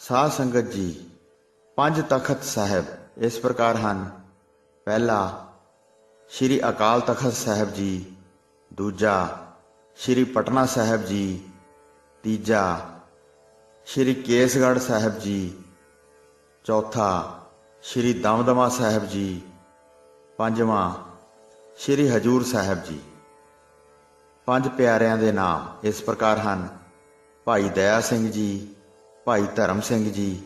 ਸਾਧ ਸੰਗਤ ਜੀ, ਪੰਜ ਤਖਤ ਸਾਹਿਬ ਇਸ ਪ੍ਰਕਾਰ ਹਨ। ਪਹਿਲਾ, ਸ੍ਰੀ ਅਕਾਲ ਤਖਤ ਸਾਹਿਬ ਜੀ, ਦੂਜਾ, ਸ੍ਰੀ ਪਟਨਾ ਸਾਹਿਬ ਜੀ, ਤੀਜਾ, ਸ੍ਰੀ ਕੇਸਗੜ੍ਹ ਸਾਹਿਬ ਜੀ, ਚੌਥਾ, ਸ੍ਰੀ ਦਮਦਮਾ ਸਾਹਿਬ ਜੀ, ਪੰਜਵਾਂ, ਸ੍ਰੀ ਹਜੂਰ ਸਾਹਿਬ ਜੀ। ਪੰਜ ਪਿਆਰਿਆਂ ਦੇ ਨਾਮ ਇਸ ਪ੍ਰਕਾਰ ਹਨ। ਭਾਈ ਦਇਆ ਸਿੰਘ ਜੀ ਭਾਈ ਧਰਮ ਸਿੰਘ ਜੀ,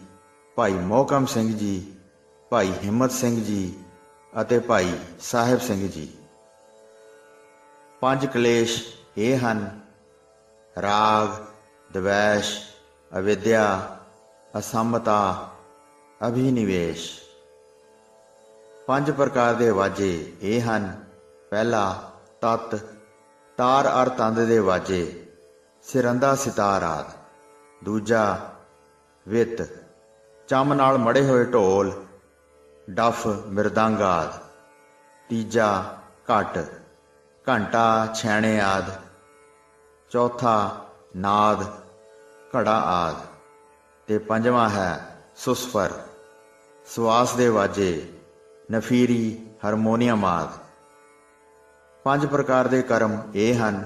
ਭਾਈ ਮੋਹਕਮ ਸਿੰਘ ਜੀ, ਭਾਈ ਹਿੰਮਤ ਸਿੰਘ ਜੀ ਅਤੇ ਭਾਈ ਸਾਹਿਬ ਸਿੰਘ ਜੀ। ਪੰਜ ਕਲੇਸ਼ ਇਹ ਹਨ। ਰਾਗ, ਦਵੈਸ਼, ਅਵਿਦਿਆ, ਅਸੰਮਤਾ, ਅਭਿਨਿਵੇਸ਼। ਪੰਜ ਪ੍ਰਕਾਰ ਦੇ ਵਾਜੇ ਇਹ ਹਨ। ਪਹਿਲਾ, ਤਤ, ਤਾਰ ਅਰ ਤੰਦ ਦੇ ਵਾਜੇ, ਸਿਰੰਦਾ, ਸਿਤਾਰ ਆਦ। ਦੂਜਾ ਵਿਤ, ਚੰਮ ਨਾਲ ਮੜੇ ਹੋਏ ਢੋਲ, ਡਫ ਮਿਰਦੰਗ ਆਦ ਤੀਜਾ ਘਟ, ਘੰਟਾ ਛੈਣੇ ਆਦ, ਚੌਥਾ ਨਾਦ, ਘੜਾ ਆਦ, ਤੇ ਪੰਜਵਾਂ ਹੈ ਸੁਸਫਰ ਸਵਾਸ ਦੇ ਵਾਜੇ, ਨਫੀਰੀ ਹਾਰਮੋਨੀਅਮ ਆਦ। ਪੰਜ ਪ੍ਰਕਾਰ ਦੇ ਕਰਮ ਇਹ ਹਨ,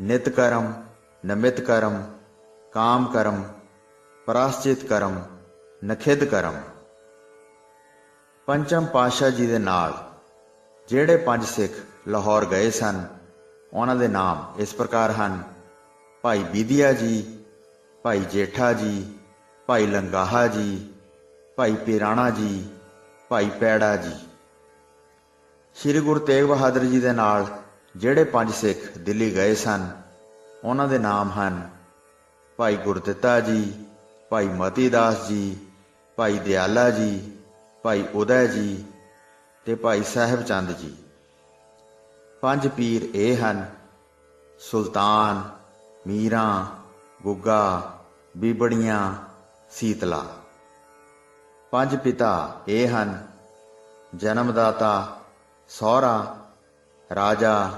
ਨਿਤ ਕਰਮ, ਨਮਿਤ ਕਰਮ, ਕਾਮ ਕਰਮ ਪ੍ਰਾਸ਼ਚਿਤ ਕਰਮ ਨਖਿਦ ਕਰਮ। ਪੰਚਮ ਪਾਸ਼ਾ ਜੀ ਦੇ ਨਾਲ ਜਿਹੜੇ ਪੰਜ ਸਿੱਖ ਲਾਹੌਰ ਗਏ ਸਨ, ਉਹਨਾਂ ਦੇ ਨਾਮ ਇਸ ਪ੍ਰਕਾਰ ਹਨ। ਭਾਈ ਬੀਦੀਆ ਜੀ, ਭਾਈ ਜੇਠਾ ਜੀ, ਭਾਈ ਲੰਗਾਹਾ ਜੀ, ਭਾਈ ਪੀਰਾਣਾ ਜੀ, ਭਾਈ ਪੈੜਾ ਜੀ। ਸ੍ਰੀ ਗੁਰੂ ਤੇਗ ਬਹਾਦਰ ਜੀ ਦੇ ਨਾਲ ਜਿਹੜੇ ਪੰਜ ਸਿੱਖ ਦਿੱਲੀ ਗਏ ਸਨ, ਉਹਨਾਂ ਦੇ ਨਾਮ ਹਨ ਭਾਈ ਗੁਰਦਿੱਤਾ ਜੀ ਭਾਈ ਮਤੀ ਦਾਸ ਜੀ, ਭਾਈ ਦਿਆਲਾ ਜੀ, ਭਾਈ ਉਦੈ ਜੀ ਤੇ ਭਾਈ ਸਾਹਿਬ ਚੰਦ ਜੀ। ਪੰਜ ਪੀਰ ਇਹ ਹਨ, ਸੁਲਤਾਨ, ਮੀਰਾਂ, ਗੁੱਗਾ, ਬੀਬੜੀਆਂ, ਸੀਤਲਾ। ਪੰਜ ਪਿਤਾ ਇਹ ਹਨ, ਜਨਮਦਾਤਾ ਸਹੁਰਾ, ਰਾਜਾ,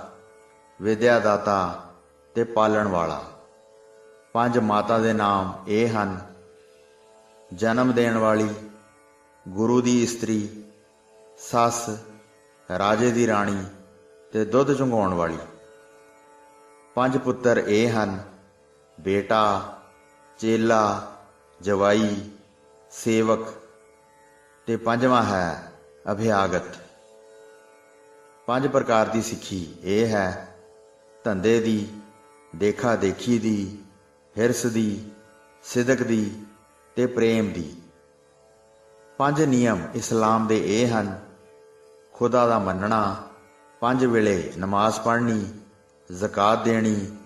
ਵਿਦਿਆਦਾਤਾ ਤੇ ਪਾਲਣ ਵਾਲਾ। ਪੰਜ ਮਾਤਾ ਦੇ ਨਾਮ ਇਹ ਹਨ ਜਨਮ ਦੇਣ ਵਾਲੀ, ਗੁਰੂ ਦੀ ਇਸਤਰੀ, ਸੱਸ, ਰਾਜੇ ਦੀ ਰਾਣੀ ਤੇ ਦੁੱਧ ਚੁੰਘਾਉਣ ਵਾਲੀ। ਪੰਜ ਪੁੱਤਰ ਇਹ ਹਨ, ਬੇਟਾ, ਚੇਲਾ, ਜਵਾਈ, ਸੇਵਕ ਤੇ ਪੰਜਵਾਂ ਹੈ ਅਭਿਆਗਤ। ਪੰਜ ਪ੍ਰਕਾਰ ਦੀ ਸਿੱਖੀ ਇਹ ਹੈ, ਧੰਦੇ ਦੀ ਦੇਖਾ ਦੇਖੀ ਦੀ, ਹਿਰਸ ਦੀ, ਸਿਦਕ ਦੀ ਤੇ ਪ੍ਰੇਮ ਦੀ। ਪੰਜ ਨਿਯਮ ਇਸਲਾਮ ਦੇ ਇਹ ਹਨ। ਖੁਦਾ ਦਾ ਮੰਨਣਾ, ਪੰਜ ਵੇਲੇ ਨਮਾਜ਼ ਪੜ੍ਹਨੀ, ਜ਼ਕਾਤ ਦੇਣੀ,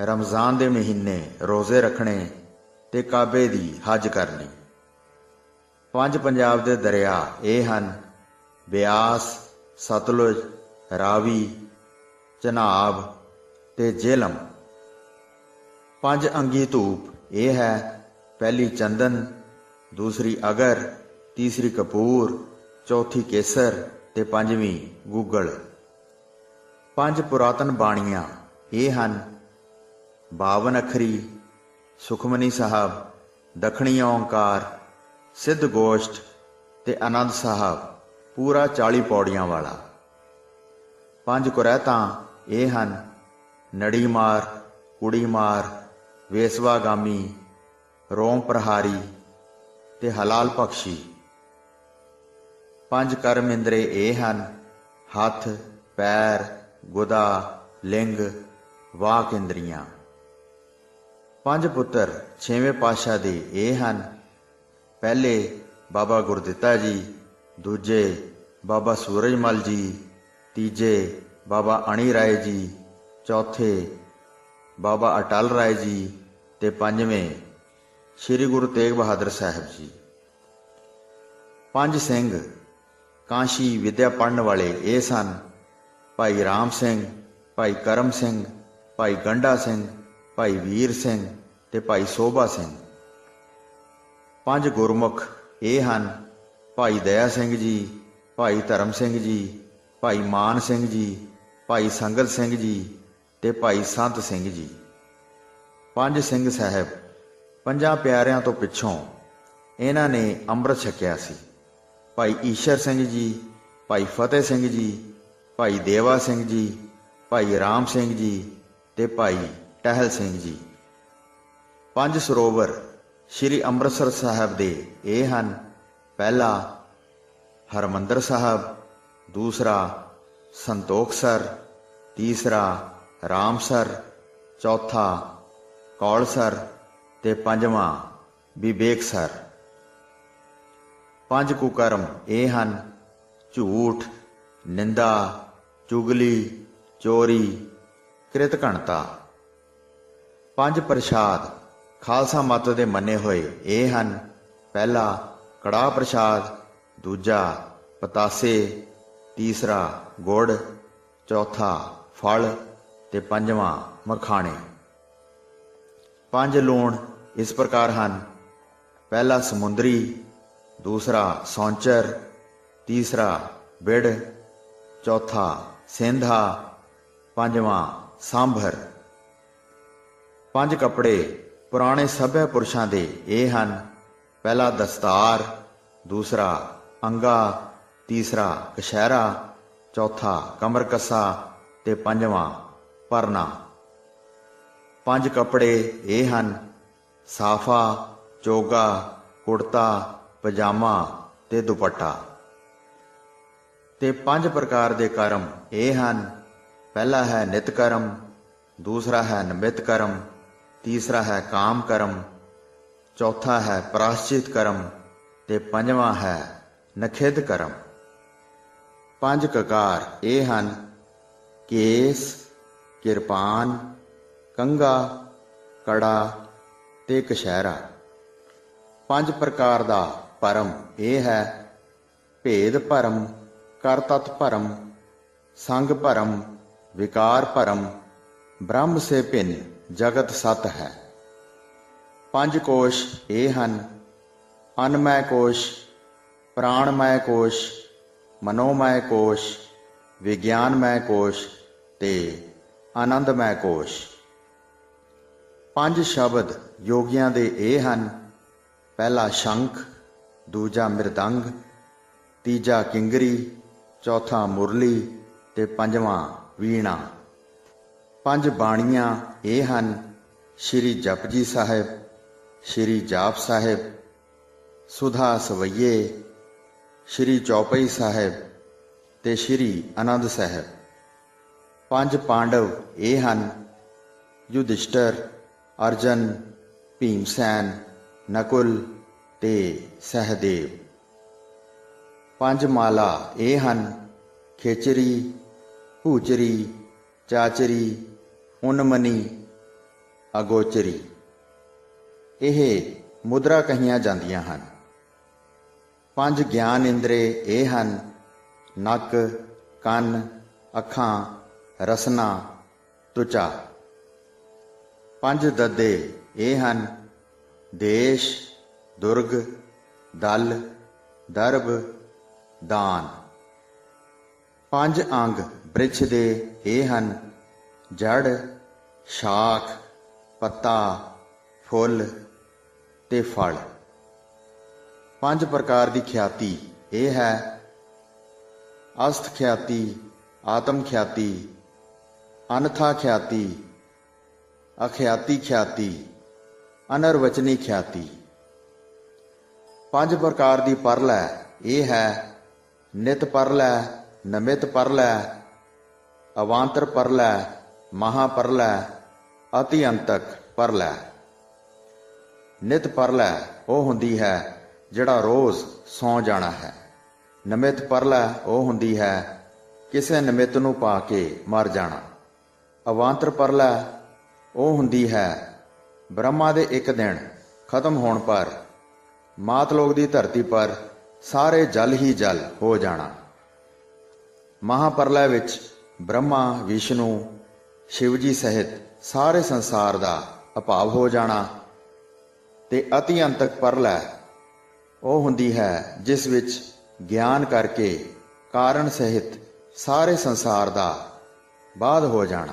ਰਮਜ਼ਾਨ ਦੇ ਮਹੀਨੇ ਰੋਜ਼ੇ ਰੱਖਣੇ ਤੇ ਕਾਬੇ ਦੀ ਹਜ ਕਰਨੀ। ਪੰਜ ਪੰਜਾਬ ਦੇ ਦਰਿਆ ਇਹ ਹਨ। ਬਿਆਸ, ਸਤਲੁਜ, ਰਾਵੀ, ਚਨਾਬ ਤੇ ਜੇਲਮ। ਪੰਜ ਅੰਗੀ ਧੂਪ ਇਹ ਹੈ ਪਹਿਲੀ ਚੰਦਨ, ਦੂਸਰੀ ਅਗਰ, ਤੀਸਰੀ ਕਪੂਰ, ਚੌਥੀ ਕੇਸਰ ਤੇ ਪੰਜਵੀਂ ਗੂਗਲ। ਪੰਜ ਪੁਰਾਤਨ ਬਾਣੀਆਂ ਇਹ ਹਨ 52 ਅਖਰੀ, ਸੁਖਮਨੀ ਸਾਹਿਬ, ਦਖਣੀ ਓੰਕਾਰ, ਸਿੱਧ ਗੋਸ਼ਟ ਤੇ ਆਨੰਦ ਸਾਹਿਬ, ਪੂਰਾ 40 ਪੌੜੀਆਂ ਵਾਲਾ। ਪੰਜ ਕੁਰੈਤਾਂ ਇਹ ਹਨ ਨੜੀ ਮਾਰ ਕੁੜੀ ਮਾਰ ਵੇਸਵਾਗਾਮੀ ਰੋਮ ਪ੍ਰਹਾਰੀ ਤੇ ਹਲਾਲ ਪਖਸ਼ੀ ਪੰਜ ਕਰਮ ਇੰਦਰੇ ਇਹ ਹਨ, ਹੱਥ, ਪੈਰ, ਗੁਦਾ, ਲਿੰਗ, ਵਾਕ ਇੰਦਰੀਆਂ। ਪੰਜ ਪੁੱਤਰ ਛੇਵੇਂ ਪਾਤਸ਼ਾਹ ਦੇ ਇਹ ਹਨ, ਪਹਿਲੇ ਬਾਬਾ ਗੁਰਦਿੱਤਾ ਜੀ, ਦੂਜੇ ਬਾਬਾ ਸੂਰਜਮਲ ਜੀ, ਤੀਜੇ ਬਾਬਾ ਅਣੀ ਰਾਏ ਜੀ, ਚੌਥੇ ਬਾਬਾ ਅਟਲ ਰਾਏ ਜੀ ਤੇ ਪੰਜਵੇਂ ਸ੍ਰੀ ਗੁਰੂ ਤੇਗ ਬਹਾਦਰ ਸਾਹਿਬ ਜੀ। ਪੰਜ ਸਿੰਘ ਕਾਂਸ਼ੀ ਵਿਦਿਆ ਪੜਨ ਵਾਲੇ ਇਹ ਸਨ। ਭਾਈ ਰਾਮ ਸਿੰਘ, ਭਾਈ ਕਰਮ ਸਿੰਘ, ਭਾਈ ਗੰਡਾ ਸਿੰਘ, ਭਾਈ ਵੀਰ ਸਿੰਘ ਤੇ ਭਾਈ ਸੋਭਾ ਸਿੰਘ। ਪੰਜ ਗੁਰਮੁਖ ਇਹ ਹਨ। ਭਾਈ ਦਇਆ ਸਿੰਘ ਜੀ, ਭਾਈ ਧਰਮ ਸਿੰਘ ਜੀ, ਭਾਈ ਮਾਨ ਸਿੰਘ ਜੀ, ਭਾਈ ਸੰਗਤ ਸਿੰਘ ਜੀ ਤੇ ਭਾਈ ਸੰਤ ਸਿੰਘ ਜੀ। ਪੰਜ ਸਿੰਘ ਸਾਹਿਬ ਪੰਜਾਂ ਪਿਆਰਿਆਂ ਤੋਂ ਪਿੱਛੋਂ ਇਹਨਾਂ ਨੇ ਅੰਮ੍ਰਿਤ ਛਕਿਆ ਸੀ। ਭਾਈ ਈਸ਼ਰ ਸਿੰਘ ਜੀ, ਭਾਈ ਫਤਿਹ ਸਿੰਘ ਜੀ, ਭਾਈ ਦੇਵਾ ਸਿੰਘ ਜੀ, ਭਾਈ ਰਾਮ ਸਿੰਘ ਜੀ ਤੇ ਭਾਈ ਟਹਿਲ ਸਿੰਘ ਜੀ। ਪੰਜ ਸਰੋਵਰ ਸ੍ਰੀ ਅੰਮ੍ਰਿਤਸਰ ਸਾਹਿਬ ਦੇ ਇਹ ਹਨ। ਪਹਿਲਾ ਹਰਮੰਦਰ ਸਾਹਿਬ, ਦੂਸਰਾ ਸੰਤੋਖਸਰ, ਤੀਸਰਾ ਰਾਮਸਰ, ਚੌਥਾ ਕੌਲਸਰ ਤੇ ਪੰਜਵਾਂ ਵਿਵੇਕਸਰ ਪੰਜ ਕੁਕਰਮ ਇਹ ਹਨ, ਝੂਠ, ਨਿੰਦਾ, ਚੁਗਲੀ, ਚੋਰੀ ਕ੍ਰਿਤਘਣਤਾ ਪੰਜ ਪ੍ਰਸ਼ਾਦ ਖਾਲਸਾ ਮਤ ਦੇ ਮੰਨੇ ਹੋਏ ਇਹ ਹਨ, ਪਹਿਲਾ ਕੜਾਹ ਪ੍ਰਸ਼ਾਦ, ਦੂਜਾ ਪਤਾਸੇ, ਤੀਸਰਾ ਗੁੜ, ਚੌਥਾ ਫਲ ਤੇ ਪੰਜਵਾਂ ਮਖਾਣੇ। ਪੰਜ ਲੂਣ ਇਸ ਪ੍ਰਕਾਰ ਹਨ। ਪਹਿਲਾ ਸਮੁੰਦਰੀ, ਦੂਸਰਾ ਸੌਂਚਰ, ਤੀਸਰਾ ਬਿੜ, ਚੌਥਾ ਸਿੰਧਾ, ਪੰਜਵਾਂ ਸਾਂਭਰ। ਪੰਜ ਕੱਪੜੇ ਪੁਰਾਣੇ ਸਭਿਆ ਪੁਰਸ਼ਾਂ ਦੇ ਇਹ ਹਨ। ਪਹਿਲਾ ਦਸਤਾਰ, ਦੂਸਰਾ ਅੰਗਾ, ਤੀਸਰਾ ਕਸ਼ਹਿਰਾ ਚੌਥਾ ਕਮਰ ਕੱਸਾ ਤੇ ਪੰਜਵਾਂ ਪਰਨਾ। ਪੰਜ ਕੱਪੜੇ ਇਹ ਹਨ। ਸਾਫਾ, ਚੋਗਾ, ਕੁੜਤਾ, ਪਜਾਮਾ ਤੇ ਦੁਪੱਟਾ। ਤੇ ਪੰਜ ਪ੍ਰਕਾਰ ਦੇ ਕਰਮ ਇਹ ਹਨ। ਪਹਿਲਾ ਹੈ ਨਿਤ ਕਰਮ, ਦੂਸਰਾ ਹੈ ਨਿਮਿਤ ਕਰਮ, ਤੀਸਰਾ ਹੈ ਕਾਮ ਕਰਮ, ਚੌਥਾ ਹੈ ਪ੍ਰਾਸ਼ਚਿਤ ਕਰਮ ਤੇ ਪੰਜਵਾਂ ਹੈ ਨਖਿਦ ਕਰਮ। ਪੰਜ ਕਕਾਰ ਇਹ ਹਨ। ਕੇਸ, ਕਿਰਪਾਨ ਕੰਗਾ ਕੜਾ ਤੇ ਕਸ਼ਹਿਰਾ ਪੰਜ ਪ੍ਰਕਾਰ ਦਾ ਪਰਮ ਇਹ ਹੈ। ਭੇਦ ਭਰਮ, ਕਰਤਤ ਭਰਮ, ਸੰਗ ਭਰਮ, ਵਿਕਾਰ ਭਰਮ, ਬ੍ਰਹਮ ਸੇ ਭਿੰਨ, ਜਗਤ ਸਤ ਹੈ। ਪੰਜ ਕੋਸ਼ ਇਹ ਹਨ। ਅਨਮੈ ਕੋਸ਼, ਪ੍ਰਾਣਮੈ ਕੋਸ਼, ਮਨੋਮੈ ਕੋਸ਼, ਵਿਗਿਆਨਮੈ ਕੋਸ਼ ਤੇ ਆਨੰਦਮੈ ਕੋਸ਼। ਪੰਜ ਸ਼ਬਦ ਯੋਗੀਆਂ ਦੇ ਇਹ ਹਨ। ਪਹਿਲਾ ਸ਼ੰਖ, ਦੂਜਾ ਮਿਰਦੰਗ, ਤੀਜਾ ਕਿੰਗਰੀ, ਚੌਥਾ ਮੁਰਲੀ ਤੇ ਪੰਜਵਾਂ ਵੀਣਾ। ਪੰਜ ਬਾਣੀਆਂ ਇਹ ਹਨ। ਸ਼੍ਰੀ ਜਪਜੀ ਸਾਹਿਬ, ਸ਼੍ਰੀ ਜਾਪ ਸਾਹਿਬ, ਸੁਧਾ ਸਵਈਏ, ਸ਼੍ਰੀ ਚੌਪਈ ਸਾਹਿਬ ਤੇ ਸ਼੍ਰੀ ਆਨੰਦ ਸਾਹਿਬ। ਪੰਜ ਪਾਂਡਵ ਇਹ ਹਨ। ਯੁਧਿਸ਼ਟਰ ਅਰਜਨ, ਭੀਮਸੈਨ, ਨਕੁਲ ਤੇ ਸਹਦੇਵ। ਪੰਜ ਮਾਲਾ ਇਹ ਹਨ, ਖੇਚਰੀ, ਭੂਚਰੀ, ਚਾਚਰੀ, ਉਨਮਨੀ, ਅਗੋਚਰੀ। ਇਹ ਮੁਦਰਾ ਕਹੀਆਂ ਜਾਂਦੀਆਂ ਹਨ। ਪੰਜ ਗਿਆਨ ਇੰਦਰੇ ਇਹ ਹਨ, ਨੱਕ, ਕੰਨ, ਅੱਖਾਂ, ਰਸਨਾ, ਤੁਚਾ। ਪੰਜ ਦੱਦੇ ਇਹ ਹਨ, ਦੇਸ਼, ਦੁਰਗ, ਦਲ, ਦਰਬ, ਦਾਨ। ਪੰਜ ਅੰਗ ਬ੍ਰਿਛ ਦੇ ਇਹ ਹਨ, ਜੜ, ਸ਼ਾਖ, ਪੱਤਾ, ਫੁੱਲ ਤੇ ਫਲ। ਪੰਜ ਪ੍ਰਕਾਰ ਦੀ ਖਿਆਤੀ ਇਹ ਹੈ, ਅਸਥ ਖਿਆਤੀ, ਆਤਮ ਖਿਆਤੀ, ਅਨਥਾ ਖਿਆਤੀ ਅਖਿਆਤੀ ਖਿਆਤੀ, ਅਨਰਵਚਨੀ ਖਿਆਤੀ। ਪੰਜ ਪ੍ਰਕਾਰ ਦੀ ਪਰਲੈ ਇਹ ਹੈ, ਨਿਤ ਪਰਲੈ ਨਮਿਤ ਪਰਲੈ ਅਵਾਂਤਰ ਪਰਲੈ ਮਹਾ ਪਰਲੈ ਅਤੀ ਅੰਤਕ ਪਰਲੈ ਨਿਤ ਪਰਲੈ ਉਹ ਹੁੰਦੀ ਹੈ ਜਿਹੜਾ ਰੋਜ਼ ਸੌ ਜਾਣਾ ਹੈ। ਨਮਿਤ ਪਰਲੈ ਉਹ ਹੁੰਦੀ ਹੈ ਕਿਸੇ ਨਿਮਿਤ ਨੂੰ ਪਾ ਕੇ ਮਰ ਜਾਣਾ। ਅਵਾਂਤਰ ਪਰਲੈ ਉਹ ਹੁੰਦੀ ਹੈ। ਬ੍ਰਹਮਾ ਦੇ ਇੱਕ ਦਿਨ ਖਤਮ ਹੋਣ ਪਰ ਮਾਤਲੋਕ ਦੀ ਧਰਤੀ ਪਰ ਸਾਰੇ ਜਲ ਹੀ ਜਲ ਹੋ ਜਾਣਾ। ਮਹਾਪਰਲੈ ਵਿੱਚ ਬ੍ਰਹਮਾ, ਵਿਸ਼ਨੂੰ ਸ਼ਿਵ ਜੀ ਸਹਿਤ ਸਾਰੇ ਸੰਸਾਰ ਦਾ ਅਭਾਵ ਹੋ ਜਾਣਾ ਤੇ ਅਤੀ ਅੰਤਕ ਪਰਲੈ ਉਹ ਹੁੰਦੀ ਹੈ ਜਿਸ ਵਿੱਚ ਗਿਆਨ ਕਰਕੇ ਕਾਰਨ ਸਹਿਤ ਸਾਰੇ ਸੰਸਾਰ ਦਾ ਬਾਦ ਹੋ ਜਾਣਾ।